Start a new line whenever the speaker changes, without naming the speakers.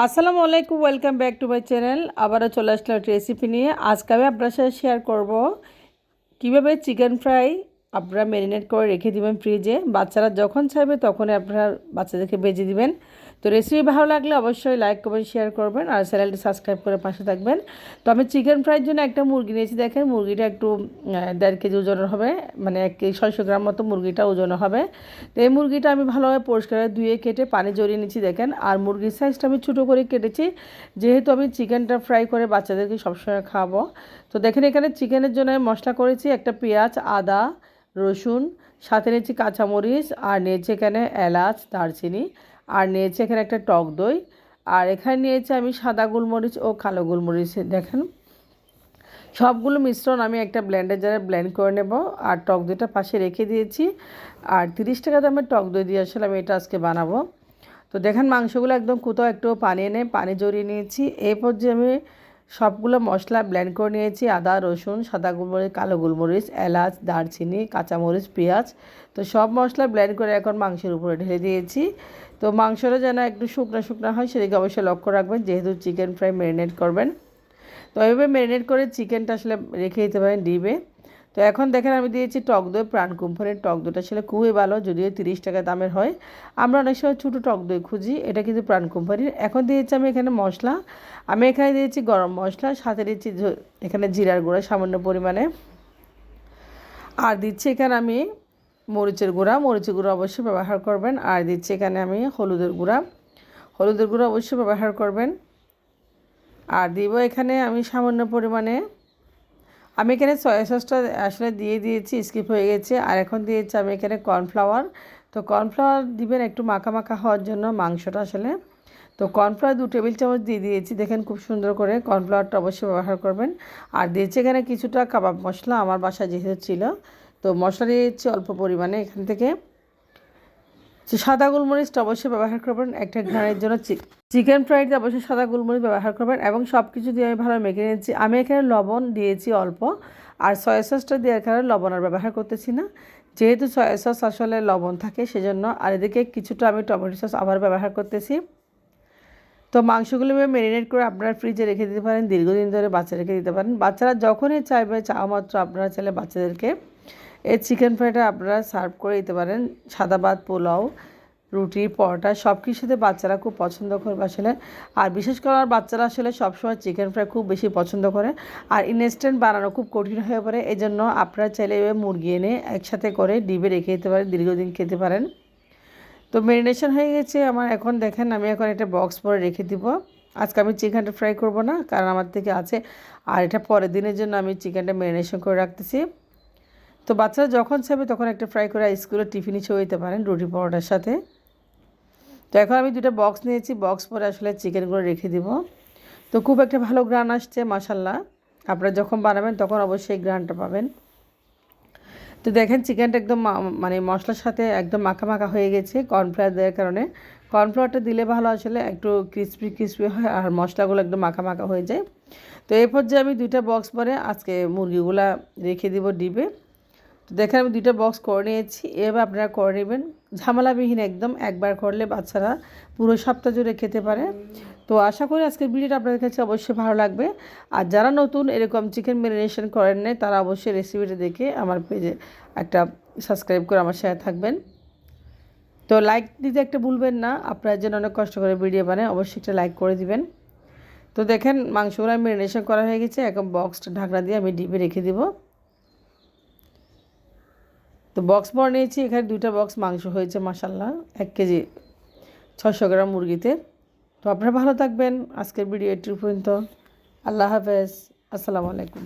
আসসালামু আলাইকুম welcome back to my channel আবারও চলে আসলাম রেসিপি নিয়ে। আজকে আমি আপনার সাথে শেয়ার করব কীভাবে চিকেন ফ্রাই আপনারা ম্যারিনেট করে রেখে দিবেন ফ্রিজে বাচ্চারা যখন চাইবে তখনই আপনারা বাচ্চাদেরকে বেজে দিবেন। তো রেসিপি ভালো লাগলে অবশ্যই লাইক করবেন শেয়ার করবেন আর চ্যানেলটি সাবস্ক্রাইব করে পাশে থাকবেন। তো আমি চিকেন ফ্রাইয়ের জন্য একটা মুরগি নিয়েছি, দেখেন মুরগিটা একটু দেড় কেজি ওজনের হবে মানে এক কেজি ছয়শো গ্রাম মতো মুরগিটা ওজন হবে। তো এই মুরগিটা আমি ভালোভাবে পরিষ্কার ধুয়ে কেটে পানি জড়িয়ে নিচ্ছি দেখেন। আর মুরগির সাইজটা আমি ছোটো করে কেটেছি, যেহেতু আমি চিকেনটা ফ্রাই করে বাচ্চাদেরকে সবসময় খাব তো দেখেন এখানে চিকেনের জন্য আমি মশলা করেছি একটা পেঁয়াজ, আদা, রসুন, সাথে নিয়েছি কাঁচামরিচ, আর নিয়েছি এখানে এলাচ, দারচিনি। আর নিয়েছি এখানে একটা টক দই। আর এখানে নিয়েছি আমি সাদা গোলমরিচ ও কালো গোলমরিচ। দেখেন, সবগুলো মিশ্রণ আমি একটা ব্লেন্ডার জারে ব্লেন্ড করে নেব। আর টক দইটা পাশে রেখে দিয়েছি। আর তিরিশ টাকা দামের টক দই দিয়ে আসলে আমি এটা আজকে বানাবো। তো দেখেন, মাংসগুলো একদম কোথাও একটু পানি এনে পানি জড়িয়ে নিয়েছি। এরপর যে আমি সবগুলো মশলা ব্লেন্ড করে নিয়েছি। আদা, রসুন, সাদা গোলমরিচ, কালো গোলমরিচ, এলাচ, দারচিনি, কাঁচামরিচ, পেঁয়াজ। তো সব মশলা ব্লেন্ড করে এখন মাংসের উপরে ঢেলে দিয়েছি। তো মাংসটা যেন একটু শুকনো শুকনো হয়, সেদিকে অবশ্যই লক্ষ্য রাখবেন, যেহেতু চিকেন ফ্রাই ম্যারিনেট করবেন। তো এইভাবে ম্যারিনেট করে চিকেনটা আসলে রেখে দিতে পারেন ডিবে তো এখন দেখেন আমি দিয়েছি টক দই, প্রাণ কোম্পানির টক দইটা আসলে খুবই ভালো, যদিও তিরিশ টাকা দামের হয়। আমরা অনেক সময় ছোটো টক দই খুঁজি, এটা কিন্তু প্রাণ কোম্পানির এখন দিয়েছি আমি এখানে মশলা। আমি এখানে দিয়েছি গরম মশলা, সাথে দিয়েছি এখানে জিরার গুঁড়া সামান্য পরিমাণে। আর দিচ্ছি এখানে আমি মরিচের গুঁড়া মরিচের গুঁড়া অবশ্যই ব্যবহার করবেন। আর দিচ্ছি এখানে আমি হলুদের গুঁড়া। হলুদের গুঁড়া অবশ্যই ব্যবহার করবেন। আর দিব এখানে আমি সামান্য পরিমাণে। আমি এখানে সয়া সসটা আসলে দিয়ে দিয়েছি স্কিপ হয়ে গেছে। আর এখন দিয়েছি আমি এখানে কর্নফ্লাওয়ার তো কর্নফ্লাওয়ার দিবেন একটু মাখা মাখা হওয়ার জন্য মাংসটা আসলে। তো কর্নফ্লাওয়ার দু টেবিল চামচ দিয়ে দিয়েছি। দেখেন খুব সুন্দর করে কর্নফ্লাওয়ারটা অবশ্যই ব্যবহার করবেন। আর দিয়েছি এখানে কিছুটা কাবাব মশলা। আমার বাসায় যেহেতু ছিল তো মশলা দিয়েছি অল্প পরিমাণে এখান থেকে। সাদা গোলমরিচটা অবশ্যই ব্যবহার করবেন একটা ঘাড়ের জন্য। চিকেন ফ্রাইডে অবশ্যই সাদা গোলমরিচ ব্যবহার করবেন এবং সব কিছু দিয়ে আমি ভালো মেখে নিয়েছি আমি এখানে লবণ দিয়েছি অল্প, আর সয়া সসটা দেওয়ার কারণে লবণ আর ব্যবহার করতেছি না। যেহেতু সয়া সস আসলে লবণ থাকে সেজন্য, আর এদিকে কিছুটা আমি টমেটো সস আবার ব্যবহার করতেছি। তো মাংসগুলো ম্যারিনেট করে আপনারা ফ্রিজে রেখে দিতে পারেন, দীর্ঘদিন ধরে বাচ্চা রেখে দিতে পারেন। বাচ্চারা যখনই চাইবে চাওয়া মাত্র আপনারা চাইলে বাচ্চাদেরকে এই চিকেন ফ্রাইটা আপনারা সার্ভ করে দিতে পারেন। সাদা ভাত, পোলাও, রুটি, পরোটা সব কিছুতে বাচ্চারা খুব পছন্দ করবে আসলে। আর বিশেষ করে আমার বাচ্চারা আসলে সবসময় চিকেন ফ্রাই খুব বেশি পছন্দ করে। আর ইনস্ট্যান্ট বানানো খুব কঠিন হয়ে পড়ে। এই জন্য আপনারা চাইলে মুরগি এনে একসাথে করে ডিবে রেখে দিতে পারেন, দীর্ঘদিন খেতে পারেন। তো ম্যারিনেশন হয়ে গেছে আমার। এখন দেখেন আমি এখন একটা বক্স পরে রেখে দিব। আজকে আমি চিকেনটা ফ্রাই করব না, কারণ আমার থেকে আছে। আর এটা পরের দিনের জন্য আমি চিকেনটা ম্যারিনেশন করে রাখতেছি। তো বাচ্চারা যখন চাইবে তখন একটা ফ্রাই করে স্কুলে টিফিনে ছেড়ে দিতে পারেন রুটি পরোটার সাথে। তো এখন আমি দুটো বক্স নিয়েছি বক্স পরে আসলে চিকেনগুলো রেখে দিব। তো খুব একটা ভালো গ্রান আসছে মাসাল্লাহ আপনারা যখন বানাবেন তখন অবশ্যই গ্রানটা পাবেন। তো দেখেন চিকেনটা একদম মানে মশলার সাথে একদম মাখা মাখা হয়ে গেছে কর্নফ্লাওয়ার দেওয়ার কারণে। কর্নফ্লাওয়ারটা দিলে ভালো আসলে একটু ক্রিসপি ক্রিসপি হয় আর মশলাগুলো একদম মাখা মাখা হয়ে যায়। তো এরপর যে আমি দুইটা বক্স পরে আজকে মুরগিগুলা রেখে দিব ডিবে। তো দেখেন আমি দুইটা বক্স করে নিয়েছি এভাবে আপনারা করে নেবেন। ঝামেলাবিহীন একদম, একবার করলে বাচ্চারা পুরো সপ্তাহ জুড়ে খেতে পারে। তো আশা করি আজকের ভিডিওটা আপনাদের কাছে অবশ্যই ভালো লাগবে। আর যারা নতুন এরকম চিকেন ম্যারিনেশন করেন নেই, তারা অবশ্যই রেসিপিটা দেখে আমার পেজে একটা সাবস্ক্রাইব করে আমার সাথে থাকবেন। তো লাইক দিতে একটা ভুলবেন না, আপনার জন্য অনেক কষ্ট করে ভিডিও বানায়, অবশ্যই একটা লাইক করে দিবেন। তো দেখেন মাংসগুলো ম্যারিনেশন করা হয়ে গেছে, এখন বক্সটা ঢাকনা দিয়ে আমি ডিপে রেখে দিব। তো বক্স বানিয়েছি এখানে দুইটা বক্স মাংস হয়েছে মাসাল্লাহ এক কেজি ছশো গ্রাম মুরগিতে। তো আপনারা ভালো থাকবেন। আজকের ভিডিও এটির পর্যন্ত। আল্লাহ হাফেজ। আসসালামু আলাইকুম।